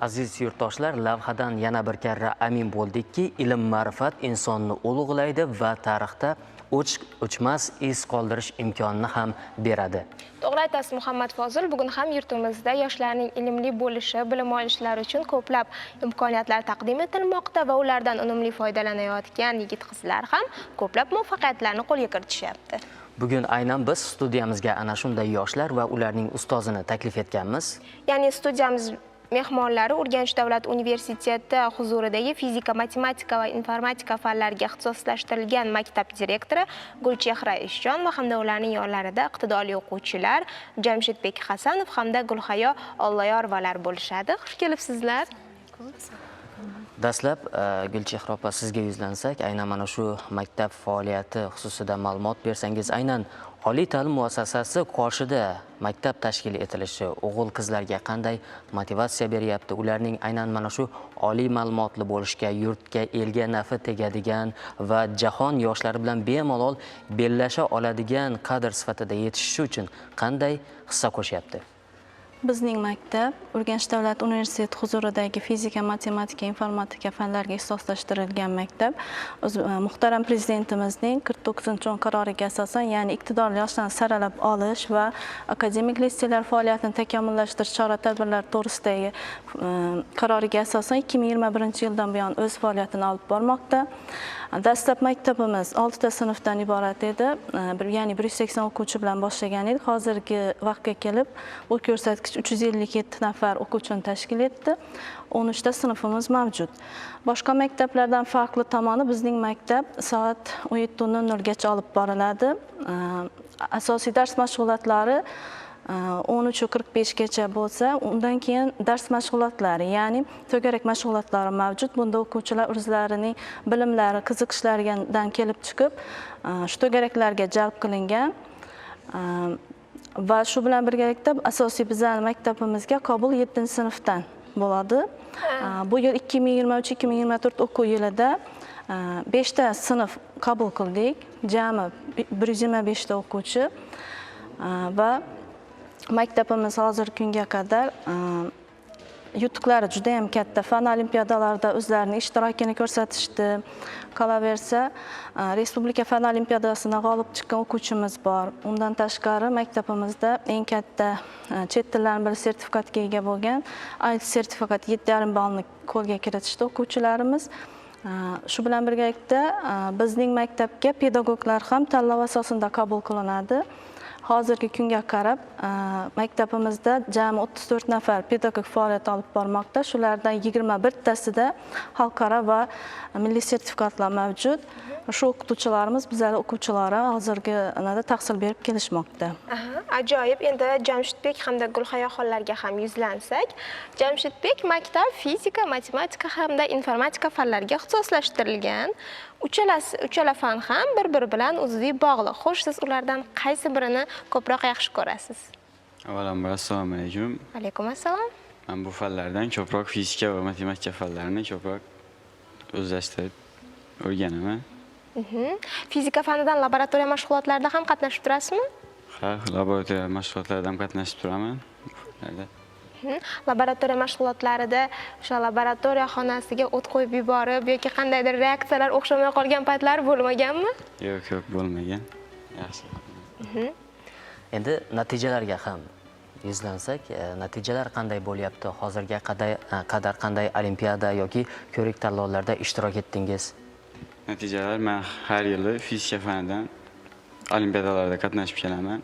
Aziz yurtdoshlar, lavhadan yana bir karra amin bo'ldikki, ilm ma'rifat insonni ulug'laydi va tarixda o'ch o'chmas iz qoldirish imkonini ham beradi. To'g'ri aytasiz Muhammad Fozil, bugun ham yurtimizda yoshlarning ilmli bo'lishi, bilim olishlari uchun ko'plab imkoniyatlar taqdim etilmoqda va ulardan unumli foydalanayotgan yigit-qizlar ham ko'plab muvaffaqiyatlarni qo'lga kiritishyapti. Bugun aynan biz studiyamizga ana shunday yoshlar va ularning ustozini taklif etganmiz. Ya'ni studiyamiz mehmonlari Urganch davlat universiteti huzuridagi fizika, matematika va informatika fanlariga ixtisoslashtirilgan maktab direktori Gulchehra Eshjon va hamda ularning yonlarida iqtidorli o'quvchilar Jamshidbek Hasanov hamda Gulhayo Olloyorovalar bo'lishadi. Xush kelibsizlar. Dastlab e, Gulchehra opa sizga yuzlansak, aynan mana shu maktab faoliyati xususida ma'lumot bersangiz, aynan oliy ta'lim muassasasi qoshida maktab tashkil etilishi o'g'il qizlarga qanday motivatsiya beryapti? Ularning aynan mana shu oliy ma'lumotli bo'lishga yurtga elga nafi tegadigan va jahon yoshlari bilan bemalol bellasha oladigan kadr sifatida yetishishi uchun qanday hissa qo'shyapti? Bizning maktab Urganch davlat universiteti huzuridagi fizika, matematika, informatika fanlariga ixtisoslashtirilgan maktab. E, muhtaram prezidentimizning 49 qaroriga asosan, ya'ni iqtidorli yoshlarni saralab olish va akademik liseyalar faoliyatini takomillashtirish chora-tadbirlari to'g'risidagi e, qaroriga asosan 2021 yildan buyon o'z faoliyatini olib bormoqda. Dastlab maktabimiz 6 ta sinfdan iborat edi. E, Ya'ni 180 o'quvchi bilan boshlagan edik. Hozirgi vaqtga kelib bu ko'rsatkich 357 nafar o'quvchini tashkil etdi. 13 ta sinfimiz mavjud. Boshqa maktablardan farqli tomoni bizning maktab soat 17:00 gacha olib boriladi. Asosiy dars mashg'ulotlari 13:45 gacha bo'lsa, undan keyin dars mashg'ulotlari, ya'ni to'garak mashg'ulotlari mavjud. Bunda o'quvchilar o'zlarining bilimlari, qiziqishlaridan kelib chiqib, shu to'garaklarga jalb qilingan. Va shu bilan birgalikda asosiy bizning maktabimizga qabul 7-sinfdan bo'ladi. E, Bu yil 2023-2024 o'quv yilida 5 ta sinf qabul qildik. Jami 125 ta o'quvchi va maktabimiz hozirgi kunga qadar yutuqlari juda ham katta. Fan olimpiadalarida o'zlarining ishtirokini ko'rsatishdi. Qolaversa, e, Respublika fan olimpiadasida g'olib chiqqan o'quvchimiz bor. Undan tashqari maktabimizda eng katta e, chet tillarini bilish sertifikatiga ega bo'lgan IELTS sertifikati 7,5 ballni qo'lga kiritishdi o'quvchilarimiz. E, Shu bilan birgalikda e, bizning maktabga pedagoglar ham tanlov asosida qabul qilinadi. Hozirgi kunga qarab e, maktabimizda jami 34 nafar pedagog faoliyat olib bormoqda. Shulardan 21 tasida xalqaro va milliy sertifikatlar mavjud. Shu o'qituvchilarimiz bizlar o'quvchilari hozirgi nada tahsil berib kelishmoqda. Ajoyib. Endi Jamshidbek hamda Gulhayo xonlarga ham yuzlansak, Jamshidbek maktab fizika, matematika hamda informatika fanlariga ixtisoslashtirilgan. Uchalasi, uchala fan ham bir-biri bilan uzviy bog'liq. Xo'sh, siz ulardan qaysi birini ko'proq yaxshi ko'rasiz? Avvalambor assalomu alaykum. Alaykum assalom. Men bu fanlardan ko'proq fizika va matematika fanlarini ko'proq o'zlashtirib o'rganaman. Mhm. Fizika fanidan laboratoriya mashg'ulotlarida ham qatnashib turasizmi? Ha, laboratoriya mashg'ulotlarida ham qatnashib turaman. Mhm. Laboratoriya mashg'ulotlarida o'sha laboratoriya xonasiga o't qo'yib yuborib yoki qandaydir reaksiyalar o'xshamay qolgan paytlari bo'lmaganmi? Yo'q, yo'q, bo'lmagan. Yaxshi. endi natijalarga ham yuzlansak natijalar qanday bo'lyapti hozirga qadar qanday olimpiada yoki ko'rik tanlovlarda ishtirok etdingiz Natijalar men har yili fizika fanidan olimpiadalarda qatnashib kelaman.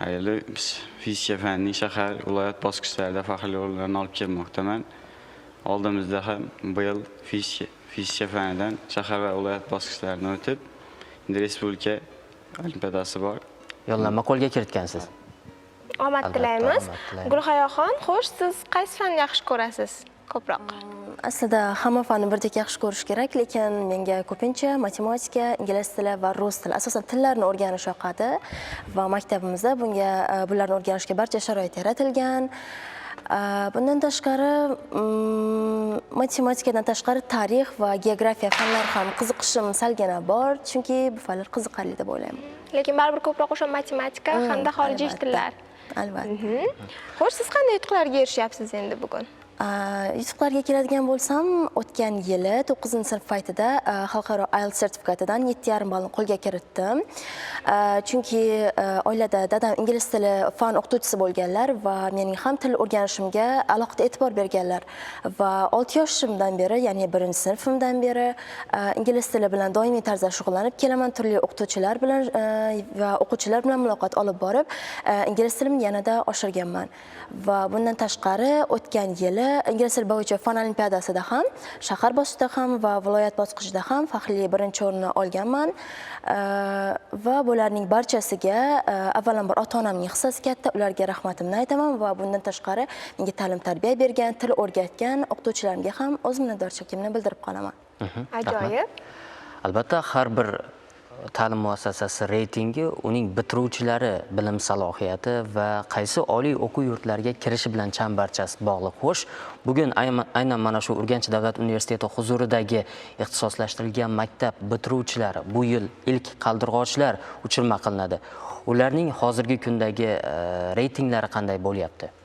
Har yili biz fizika fanining shahar, viloyat bosqichlarida faxrli o'rinlarni olib kelmoqdaman. Oldimizda ham bu yil fizika fizika fanidan shahar va viloyat bosqichlarini o'tib, endi respublika olimpiadasi bor. yo'llanma qo'lga kiritgansiz Omad Albatta, tilaymiz. omad tilaymiz. Gulhayoxon, xo'sh, siz qaysi fanni yaxshi ko'rasiz ko'proq? Aslida hamma fanni birdek yaxshi ko'rish kerak, lekin menga ko'pincha matematika, ingliz tili va rus tili, asosan tillarni o'rganish yoqadi va maktabimizda bunga e, bularni o'rganishga barcha sharoit yaratilgan. E, Bundan tashqari mm, matematikadan tashqari tarix va geografiya fanlari ham qiziqishim salgina bor, chunki bu fanlar qiziqarli deb o'ylayman. Lekin baribir ko'proq o'sha matematika Mm, hamda xorijiy tillar. Albatta. Mhm. Xo'sh, siz qanday yutuqlarga erishyapsiz endi bugun? Yutuqlarga keladigan bo'lsam, o'tgan yili 9-sinf paytida a, xalqaro IELTS sertifikatidan 7,5 ballni qo'lga kiritdim. A, Chunki a, oilada dadam ingliz tili fan o'qituvchisi bo'lganlar va mening ham til o'rganishimga alohida e'tibor berganlar va 6 yoshimdan beri, ya'ni 1-sinfimdan beri a, ingliz tili bilan doimiy tarzda shug'ullanib kelaman. Turli o'qituvchilar bilan va o'quvchilar bilan muloqot olib borib, ingliz tilimni yanada oshirganman. Va bundan tashqari o'tgan yili ingliz tili bo'yicha fan olimpiadasida ham, shahar bosqichida ham va viloyat bosqichida ham faxriy birinchi o'rinni olganman. Va bularning barchasiga avvalambor ota-onamning hissasi katta, ularga rahmatimni aytaman va bundan tashqari menga ta'lim tarbiya bergan, til o'rgatgan o'qituvchilarimga ham o'z minnatdorchiligimni bildirib qolaman. Ajoyib. Albatta har bir ta'lim muassasasi reytingi uning bitiruvchilari bilim salohiyati va qaysi oliy o'quv yurtlariga kirishi bilan chambarchas bog'liq. Xo'sh, bugun aynan mana shu Urganch davlat universiteti huzuridagi ixtisoslashtirilgan maktab bitiruvchilari bu yil ilk qaldirg'ochlar uchirma qilinadi. Ularning hozirgi kundagi e, reytinglari qanday bo'lyapti?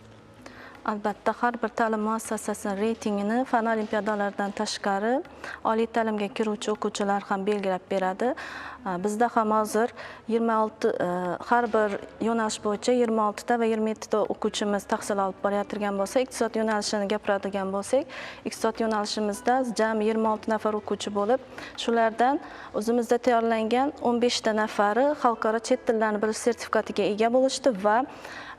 Albatta, har bir ta'lim muassasasining reytingini fan olimpiadalaridan tashqari oliy ta'limga kiruvchi o'quvchilar ham belgilab beradi. Bizda ham hozir 26 har bir yo'nalish bo'yicha 26 ta va 27 ta o'quvchimiz tahsil olib borayotgan bo'lsa, iqtisod yo'nalishini gapiradigan bo'lsak, iqtisod yo'nalishimizda jami 26 nafar o'quvchi bo'lib, shulardan o'zimizda tayyorlangan 15 ta nafari xalqaro chet tillarini bilish sertifikatiga ega bo'lishdi va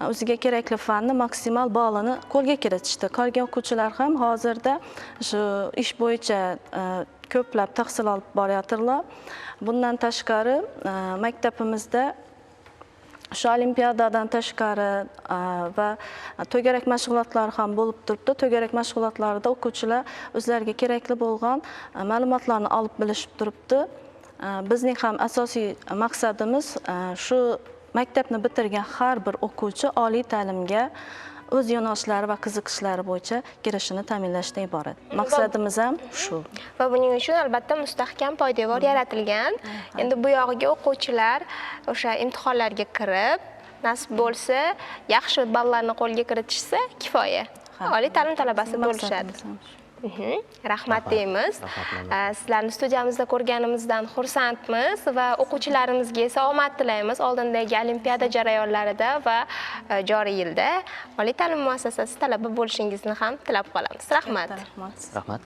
o'ziga kerakli fanni maksimal ballini qo'lga kiritishdi. Qolgan o'quvchilar ham hozirda shu ish bo'yicha e, ko'plab tahsil olib borayotirlar. Bundan tashqari e, maktabimizda shu olimpiadadan tashqari a, va to'garak mashg'ulotlari ham bo'lib turibdi. To'garak mashg'ulotlarida o'quvchilar o'zlariga kerakli bo'lgan a, ma'lumotlarni olib bilishib turibdi. A, Bizning ham asosiy maqsadimiz a, shu maktabni bitirgan har bir o'quvchi oliy ta'limga o'z yo'nalishlari va qiziqishlari bo'yicha kirishini ta'minlashdan iborat. Maqsadimiz ham shu. Va buning uchun albatta mustahkam poydevor yaratilgan. Endi bu yog'iga o'quvchilar o'sha imtihonlarga kirib, nasib bo'lsa, yaxshi ballarni qo'lga kiritishsa kifoya. Oliy ta'lim talabasi bo'lishadi. Rahmat deymiz. Sizlarni studiyamizda ko'rganimizdan xursandmiz va o'quvchilarimizga esa omad tilaymiz oldindagi olimpiada jarayonlarida va joriy yilda oliy ta'lim muassasasi talaba bo'lishingizni ham tilab qolamiz. Rahmat. Rahmat.